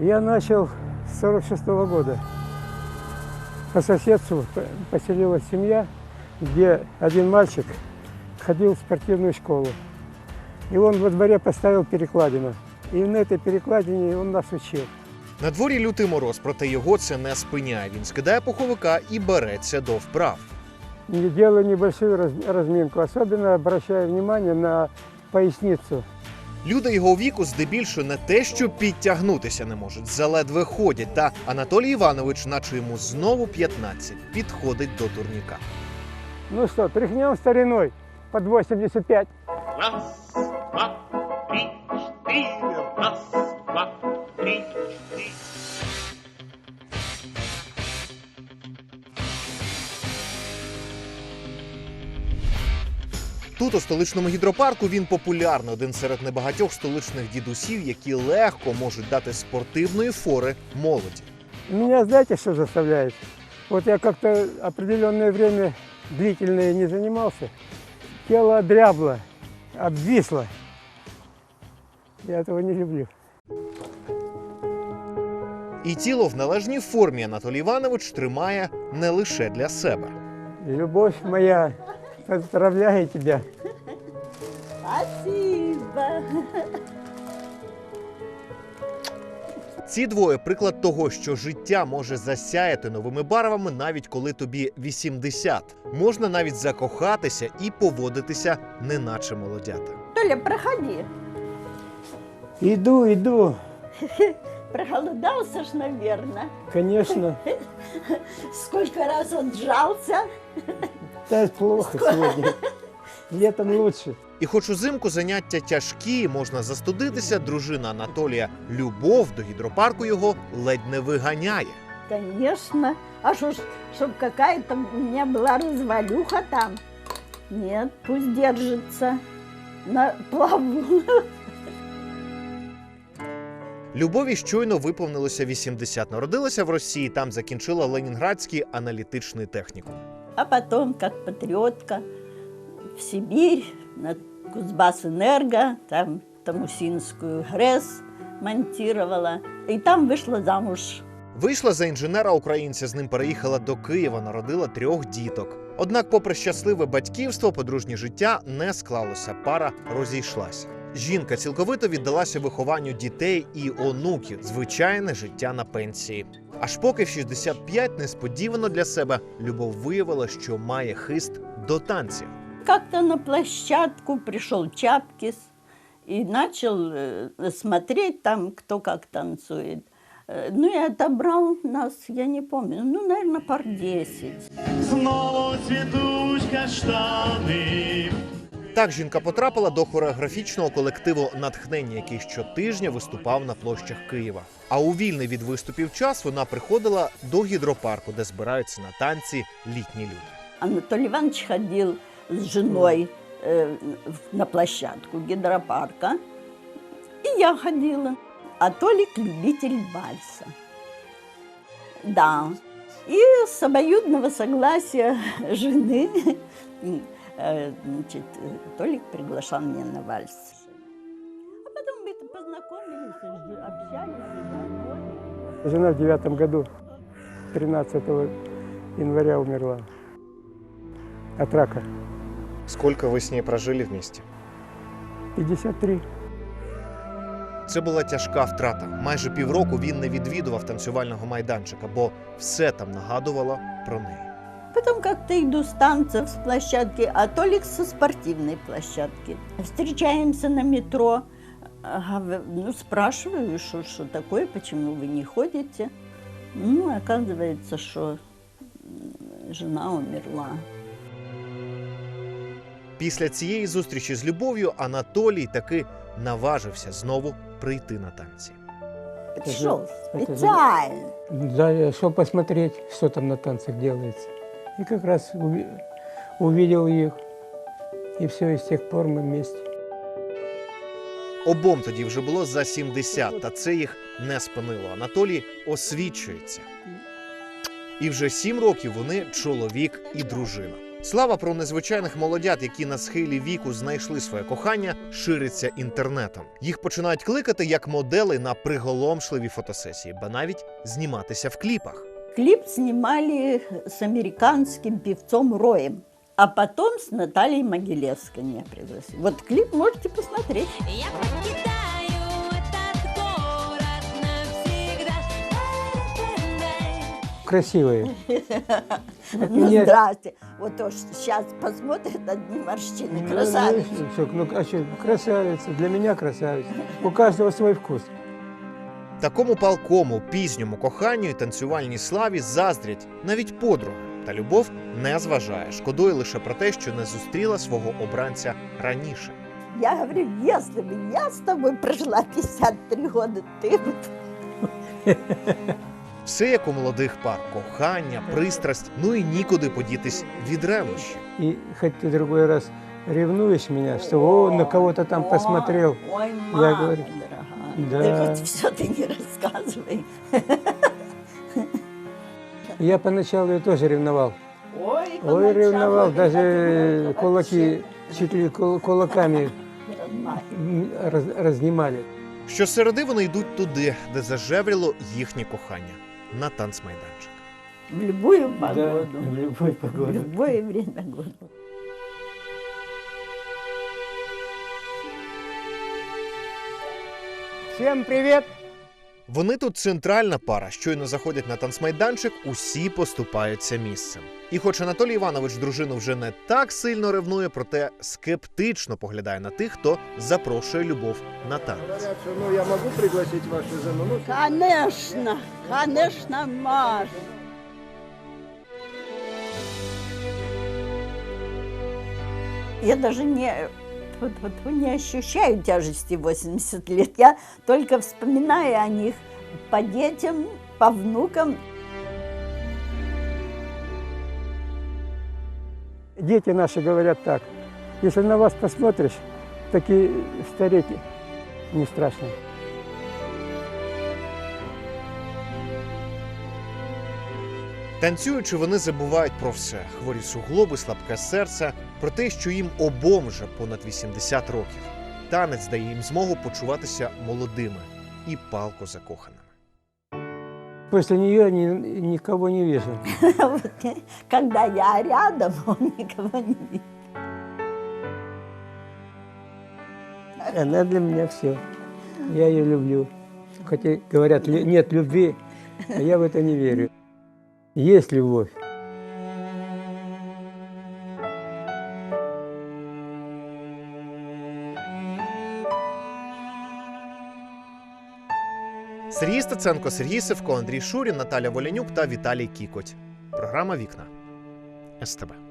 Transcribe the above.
Я начал с 46 года. По соседству поселилась семья, где один мальчик ходил в спортивную школу. И он во дворе поставил перекладину. И на этой перекладине он нас учил. На дворі лютий мороз, проте його це не спиняє. Він скидає пуховика і береться до вправ. Не делаю небольшую раз- разминку. Особенно обращаю внимание на поясницу. Люди його віку здебільшого не те, що підтягнутися не можуть, заледве ходять. Та Анатолій Іванович, наче йому знову 15, підходить до турніка. Ну що, тряхнемо стариной під 85. Раз, два, три, чотири. Раз, два, три, четыре. Тут, у столичному гідропарку, він популярний один серед небагатьох столичних дідусів, які легко можуть дати спортивної фори молоді. Меня знаете, что заставляет? Вот я как-то определенное время длительное не занимался. Тело дрябло, обвисло. Я этого не люблю. І тіло в належній формі Анатолій Іванович тримає не лише для себе. Любовь моя, поздравляю тебя. Спасибо. Ці двоє приклад того, що життя може засяяти новими барвами, навіть коли тобі 80. Можна навіть закохатися і поводитися, неначе молодята. Толя, проходи. Иду, иду. Проголодался ж, наверное. Конечно, Сколько раз он сжался. Да плохо сегодня. Летом лучше. І хоч узимку заняття тяжкі, можна застудитися, дружина Анатолія Любов до гідропарку його ледь не виганяє. Конечно. А что ж, чтоб какая-то у меня была развалюха там. Нет, пусть держится на плаву. Любові щойно виповнилося 80. Народилася в Росії, там закінчила Ленінградський аналітичний технікум А потом, как патриотка, в Сибирь, на Кузбасс-Энерго, там Тамусинскую ГРЭС монтировала. И там вышла замуж. Вийшла за інженера українця, з ним переїхала до Києва, народила трьох діток. Однак, попри щасливе батьківство, подружнє життя не склалося. Пара розійшлася. Жінка цілковито віддалася вихованню дітей і онуків, звичайне життя на пенсії. Аж поки в 65 несподівано для себе Любов виявила, що має хист до танців. Как-то на площадку пришел Чапкис и начал э, смотреть там, кто как танцует. Э, Ну и отобрал нас, я не помню, ну, наверное, пар 10. Знову цвітуть каштани. Так жінка потрапила до хореографічного колективу Натхнення, який щотижня виступав на площах Києва. А у вільний від виступів час вона приходила до гідропарку, де збираються на танці літні люди. Анатолий Иванович ходил с женой э, в- на площадку гидропарка. И я ходила. А Толик любитель вальса. Да. И с обоюдного согласия жены э, значит, э, Толик приглашал меня на вальс. А потом мы познакомились, общались. Жена в девятом году, 13 января умерла от рака. Скільки ви з нею прожили в місті? 53. Це була тяжка втрата. Майже півроку він не відвідував танцювального майданчика, бо все там нагадувало про неї. Потом как-то иду с танцев с площадки, а Толик со спортивной площадки. Встречаемся на метро. Ага, Ну, спрашиваю, что, что такое, почему вы не ходите. Ну, оказывается, что м, жена умерла. Після цієї зустрічі з любов'ю Анатолій таки наважився знову прийти на танці. Пришел это же- специально. Да, я шел посмотреть, что там на танцах делается. И как раз уви- увидел их. И все, и с тех пор мы вместе. Обом тоді вже було за 70, та це їх не спинило. Анатолій освічується. І вже сім років вони чоловік і дружина. Слава про незвичайних молодят, які на схилі віку знайшли своє кохання, шириться інтернетом. Їх починають кликати як модели на приголомшливі фотосесії, ба навіть зніматися в кліпах. Клип снимали с американским певцом Роем, а потом с Натальей Могилевской меня пригласили. Вот клип можете посмотреть. Я покидаю этот город навсегда. Красивые. Ну, меня- здрасте. Вот то, что сейчас посмотрят одни морщины. Ну, Красавица. ну, ну, а что, красавица, для меня красавица. У каждого свой вкус. Такому палкому, пізньому коханню і танцювальній славі заздрять навіть подруги. Та любов не зважає, шкодує лише про те, що не зустріла свого обранця раніше. Я говорю, если бы я с тобой прожила 53 года, ты бы... Все як у молодих пар: кохання, пристрасть, ну і нікуди подітись від ревнощів. И хоть ты другой раз ревнуешь меня, что о, на кого-то там Ой, посмотрел. Ой, Я мама говорю, дорогая. да. Ты вот все ты не рассказывай. Я поначалу ее тоже ревновал. Ой, Ой, ревновал, поначалу, даже это кулаки чуть ли кул- кулаками вообще м, раз- разнимали. Щосереди вони йдуть туди, де зажевріло їхнє кохання на танцмайданчик. В любую погоду. в любой В любое время года. Всем привет! Вони тут центральна пара. Щойно заходять на танцмайданчик, усі поступаються місцем. І хоч Анатолій Іванович дружину вже не так сильно ревнує, проте скептично поглядає на тих, хто запрошує любов на танець. Ну я могу пригласить вашу жену. Ну, Конечно, конечно, Маш. Я даже не, вот- вот не ощущаю тяжести 80 лет. Я только вспоминаю о них по детям, по внукам. Дети наши говорят так. Если на вас посмотришь, так и стареть не страшно. Танцюючи, вони забувають про все: хворі суглоби, слабке серце, про те, що їм обом вже понад 80 років. Танець дає їм змогу почуватися молодими і палко закоханими. После нее ни- никого не вижу. Когда я рядом, он никого не видит. Она для меня все. Я ее люблю. Хотя говорят, лю- нет любви, а я в это не верю. Есть любовь. Сергій Стеценко, Сергій Севко, Андрій Шурін, Наталя Волянюк та Віталій Кікоть. Програма Вікна СТБ.